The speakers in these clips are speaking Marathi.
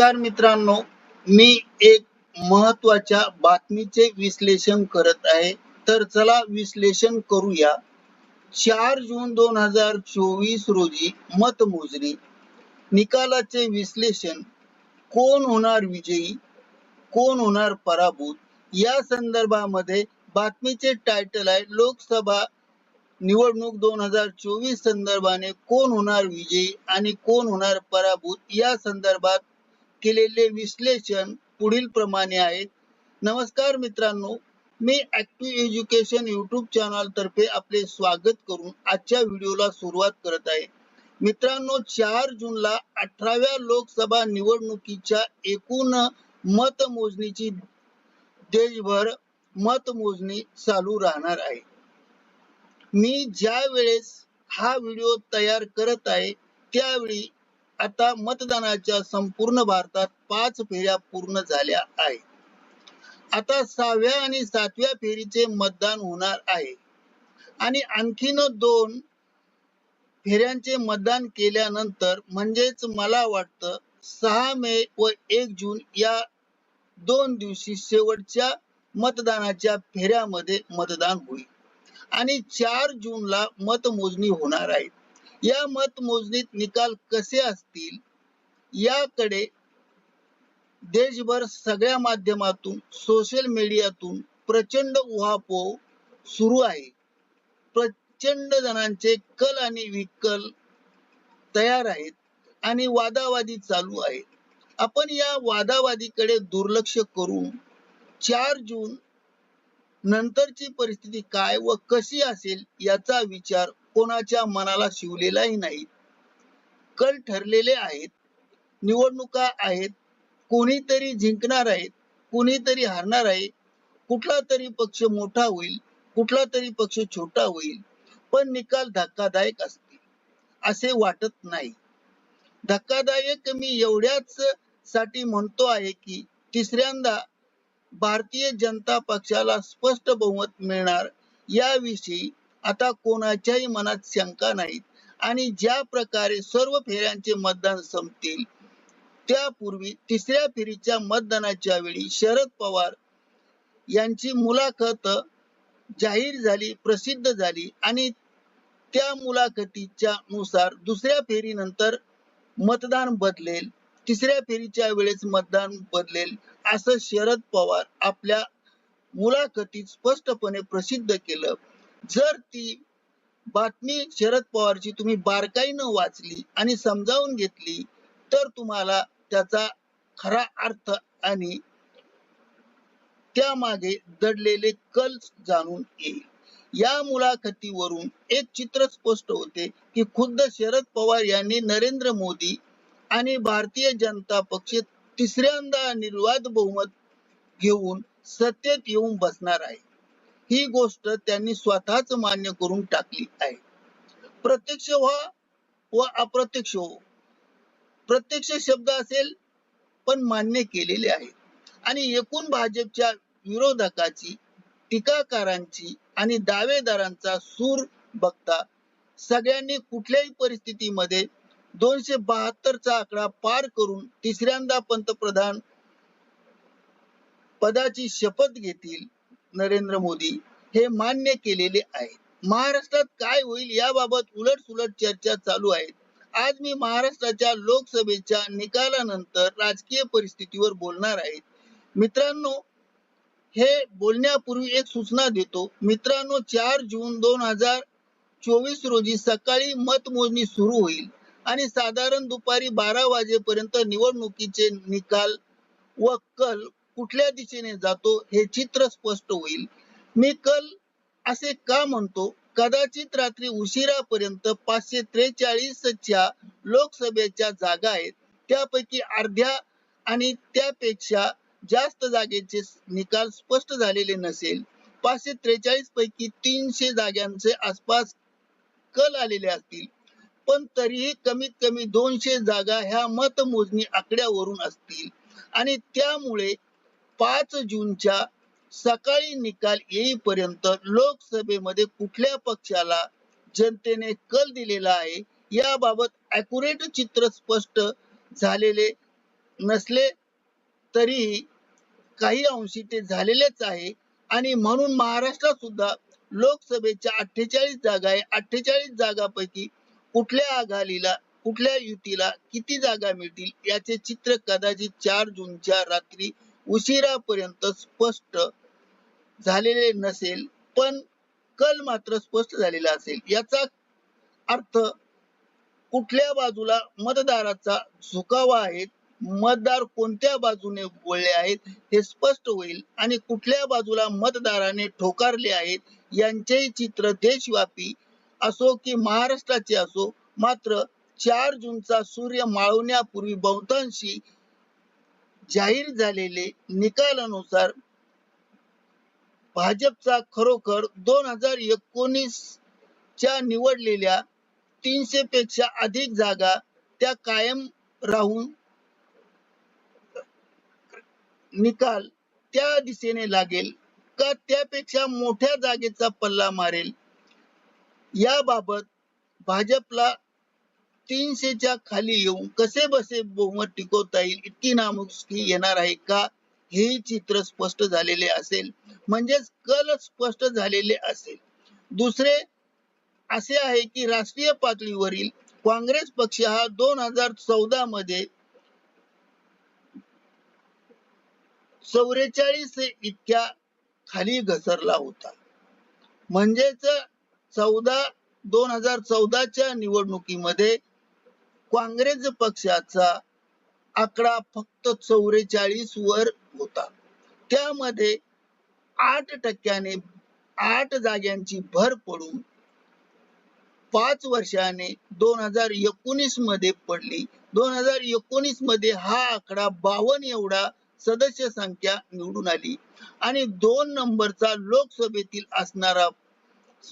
नमस्कार मित्रांनो मी एक महत्त्वाच्या बातमीचे विश्लेषण करत आहे. तर चला विश्लेषण करूया. चार जून दोन हजार चोवीस रोजी मतमोजणी. निकालाचे विश्लेषण कोण होणार विजयी कोण होणार पराभूत? या संदर्भामध्ये बातमीचे टायटल आहे लोकसभा निवडणूक दोन हजार चोवीस संदर्भाने कोण होणार विजयी आणि कोण होणार पराभूत? या संदर्भात केलेले विश्लेषण पुढील प्रमाणे आहे नमस्कार मित्रांनो मी ऍक्टिव्ह एज्युकेशन युट्यूब चॅनल तर्फे आपले स्वागत करून आजच्या व्हिडिओला सुरुवात करत आहे. मित्रांनो चार जूनला अठराव्या लोकसभा निवडणुकीच्या एकूण मतमोजणीची देशभर मतमोजणी चालू राहणार आहे. मी ज्या वेळेस हा व्हिडिओ तयार करत आहे त्यावेळी आता मतदानाच्या संपूर्ण भारतात पाच फेऱ्या पूर्ण झाल्या आहेत. आता सहाव्या आणि सातव्या फेरीचे मतदान होणार आहे. आणि आणखीन दोन फेऱ्यांचे मतदान केल्यानंतर म्हणजेच मला वाटतं सहा मे व एक जून या दोन दिवशी शेवटच्या मतदानाच्या फेऱ्यामध्ये मतदान होईल. आणि चार जूनला मतमोजणी होणार आहे. या मतमोजणीत निकाल कसे असतील याकडे देशभर सगळ्या माध्यमातून सोशल मीडियातून प्रचंड उहापोह सुरू आहे. प्रचंड जणांचे कल आणि विकल तयार आहेत आणि वादावादी चालू आहे आपण या वादावादीकडे दुर्लक्ष करून चार जून नंतरची परिस्थिती काय व कशी असेल याचा विचार कोणाच्या मनाला शिवलेलाही नाही कल ठरलेले आहेत निवडणुका आहेत कोणीतरी जिंकणार आहेत कोणीतरी हारणार आहे कुठला तरी पक्ष मोठा होईल कुठला तरी पक्ष छोटा होईल पण निकाल धक्कादायक असतील असे वाटत नाही. धक्कादायक मी एवढ्याच साठी म्हणतो आहे की तिसऱ्यांदा भारतीय जनता पक्षाला स्पष्ट बहुमत मिळणार याविषयी आता कोणाच्याही मनात शंका नाहीत. आणि ज्या प्रकारे सर्व फेऱ्यांचे मतदान संपतील त्यापूर्वी तिसऱ्या फेरीच्या मतदानाच्या वेळी शरद पवार यांची मुलाखत जाहीर झाली प्रसिद्ध झाली आणि त्या मुलाखतीच्या नुसार दुसऱ्या फेरीनंतर मतदान बदलेल तिसऱ्या फेरीच्या वेळेस मतदान बदलेल असं शरद पवार आपल्या मुलाखतीत स्पष्टपणे प्रसिद्ध केलं. जर ती बातमी शरद पवारची तुम्ही बारकाईनं वाचली आणि समजावून घेतली तर तुम्हाला त्याचा खरा अर्थ आणि त्यामागे दडलेले कल जाणून येईल. या मुलाखतीवरून एक चित्र स्पष्ट होते की खुद्द शरद पवार यांनी नरेंद्र मोदी आणि भारतीय जनता पक्ष तिसऱ्यांदा निर्वाद बहुमत घेऊन सत्तेत येऊन बसणार आहे. ही गोष्ट त्यांनी स्वतःच मान्य करून टाकली आहे. प्रत्यक्ष व्हा व अप्रत्यक्ष हो. प्रत्यक्ष शब्द असेल पण मान्य केलेले आहे आणि एकूण भाजपच्या विरोधकाची टीकाकारांची आणि दावेदारांचा सूर बघता सगळ्यांनी कुठल्याही परिस्थितीमध्ये दोनशे बहात्तरचा आकडा पार करून तिसऱ्यांदा पंतप्रधान पदाची शपथ घेतील नरेंद्र मोदी हे मान्य केलेले आहे महाराष्ट्रात काय होईल याबाबत उलट सुलट चर्चा चालू आहेत. आज मी महाराष्ट्राच्या लोकसभेच्या निकालानंतर राजकीय परिस्थितीवर बोलणार आहे. मित्रांनो हे बोलण्यापूर्वी एक सूचना देतो. मित्रांनो चार जून दोन हजार चोवीस रोजी सकाळी मतमोजणी सुरू होईल आणि साधारण दुपारी बारा वाजेपर्यंत निवडणुकीचे निकाल व कल कुठल्या दिशेने जातो हे चित्र स्पष्ट होईल. मी कल असे का म्हणतो? कदाचित रात्री उशिरापर्यंत पाचशे त्रेचाळीस च्या लोकसभेच्या जागा आहेत. त्यापैकी अर्ध्या आणि त्यापेक्षा जास्त जागेचे निकाल स्पष्ट झालेले नसेल. पाचशे त्रेचाळीस पैकी तीनशे जागांचे आसपास कल आलेले असतील. पण तरीही कमीत कमी दोनशे जागा ह्या मतमोजणी आकड्यावरून असतील. आणि त्यामुळे पाच जूनच्या सकाळी निकाल येईपर्यंत लोकसभेमध्ये कुठल्या पक्षाला जनतेने कल दिलेला आहे याबाबत अॅक्युरेट चित्र स्पष्ट झालेले नसले तरी काही अंशी ते झालेलेच आहे. आणि म्हणून महाराष्ट्रात सुद्धा लोकसभेच्या अठ्ठेचाळीस जागा आहे. अठ्ठेचाळीस जागापैकी कुठल्या आघाडीला कुठल्या युतीला किती जागा मिळतील याचे चित्र कदाचित चार जूनच्या रात्री उशिरापर्यंत स्पष्ट झालेले नसेल पण कल मात्र स्पष्ट झालेला असेल. याचा अर्थ कुठल्या बाजूला मतदाराचा झुकावा आहे मतदार कोणत्या बाजूने वळले आहेत हे स्पष्ट होईल आणि कुठल्या बाजूला मतदाराने ठोकारले आहेत यांचे चित्र देशव्यापी असो की महाराष्ट्राचे असो मात्र चार जूनचा सूर्य माळवण्यापूर्वी बहुतांशी जाहीर झालेले निकालानुसार भाजपचा खरोखर दोन हजार एकोणीस च्या निवडलेल्या तीनशे पेक्षा अधिक जागा त्या कायम राहून निकाल त्या दिशेने लागेल का त्यापेक्षा मोठ्या जागेचा पल्ला मारेल? याबाबत भाजपला तीनशेच्या खाली येऊन कसे बसे बहुमत टिकवता येईल? इतकी नामुष्की येणार आहे का? हे चित्र स्पष्ट झालेले असेल. म्हणजेच कल स्पष्ट झालेले असेल. दुसरे असे आहे की राष्ट्रीय पातळीवरील काँग्रेस पक्ष हा दोन हजार चौदा मध्ये चौवेचाळीस इतक्या खाली घसरला होता. म्हणजेच चौदा दोन हजार चौदाच्या निवडणुकीमध्ये काँग्रेस पक्षाचा आकडा फक्त चौवेचाळीस वर होता. त्यामध्ये आठ टक्क्याने आठ जाग्यांची भर पडून पाच वर्षाने दोन हजार एकोणीसमध्ये पडली. दोन हजार एकोणीसमध्ये हा आकडा बावन एवढा सदस्य संख्या निवडून आली. आणि दोन नंबरचा लोकसभेतील असणारा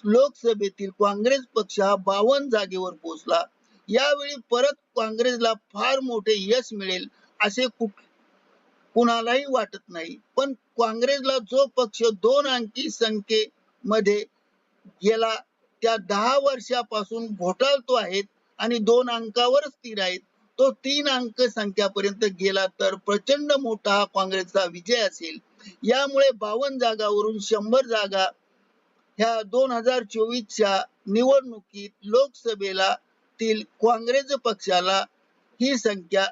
लोकसभेतील काँग्रेस पक्ष हा बावन जागेवर पोहोचला. यावेळी परत काँग्रेसला फार मोठे यश मिळेल असे कुणालाही वाटत नाही. पण काँग्रेसला जो पक्ष दोन अंकी संख्येमध्ये गेला त्या दहा वर्षापासून घोटाळतो आहेत आणि दोन अंकावर स्थिर आहेत तो तीन अंक संख्यापर्यंत गेला तर प्रचंड मोठा हा काँग्रेसचा विजय असेल. यामुळे बावन जागावरून शंभर जागा ह्या दोन हजार चोवीसच्या निवडणुकीत लोकसभेला तील काँग्रेस पक्षाला ही संख्या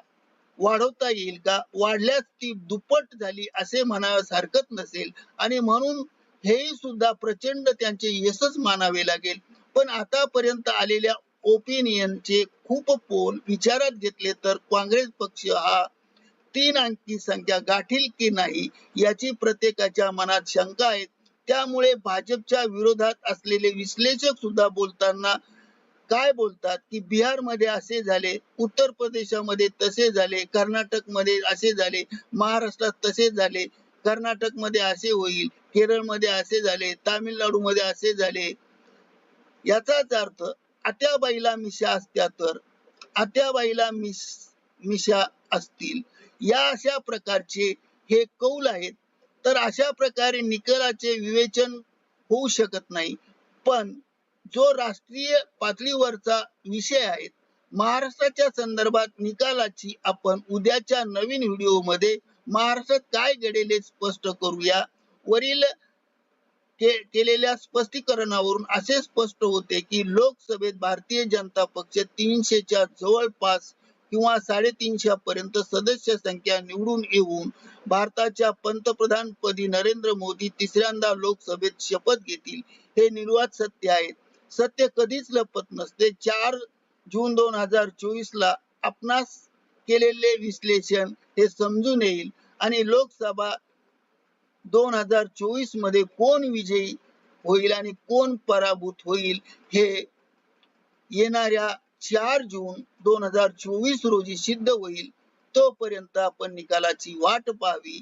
वाढवता येईल का? वाढल्यास ती दुप्पट झाली असे म्हणावं हरकत नसेल. आणि म्हणून हेही सुद्धा प्रचंड त्यांचे यशच मानावे लागेल. पण आतापर्यंत आलेल्या ओपिनियनचे खूप पोल विचारात घेतले तर काँग्रेस पक्ष हा तीन अंकी संख्या गाठील की नाही याची प्रत्येकाच्या मनात शंका आहे. त्यामुळे भाजपच्या विरोधात असलेले विश्लेषक सुद्धा बोलताना काय बोलतात की बिहारमध्ये असे झाले उत्तर प्रदेशामध्ये तसे झाले कर्नाटकमध्ये असे झाले महाराष्ट्रात तसे झाले कर्नाटकमध्ये असे होईल केरळमध्ये असे झाले तामिळनाडू मध्ये असे झाले. याचाच अर्थ आत्याबाईला मिशा असत्या तर आत्याबाईला मिश मिशा असतील. या अशा प्रकारचे हे कौल आहेत. तर अशा प्रकारे निकलाचे विवेचन होऊ शकत नाही. पण जो राष्ट्रीय पातळीवरचा विषय आहे. महाराष्ट्राच्या संदर्भात निकालाची आपण उद्याच्या नवीन व्हिडिओमध्ये महाराष्ट्रात काय घडेल हे स्पष्ट करूया. वरील के केलेल्या स्पष्टीकरणावरून असे स्पष्ट होते की लोकसभेत भारतीय जनता पक्ष तीनशेच्या जवळपास किंवा साडेतीनशे पर्यंत सदस्य संख्या निवडून येऊन भारताच्या पंतप्रधानपदी नरेंद्र मोदी तिसऱ्यांदा लोकसभेत शपथ घेतील हे निर्वात सत्य आहे. सत्य कधीच लपत नसते. चार जून दोन हजार चोवीस ला आपणास केलेले विश्लेषण हे समजून येईल. आणि लोकसभा दोन हजार चोवीसमध्ये कोण विजयी होईल आणि कोण पराभूत होईल हे येणाऱ्या चार जून दोन हजार चोवीस रोजी सिद्ध होईल. तोपर्यंत आपण निकालाची वाट पाहावी.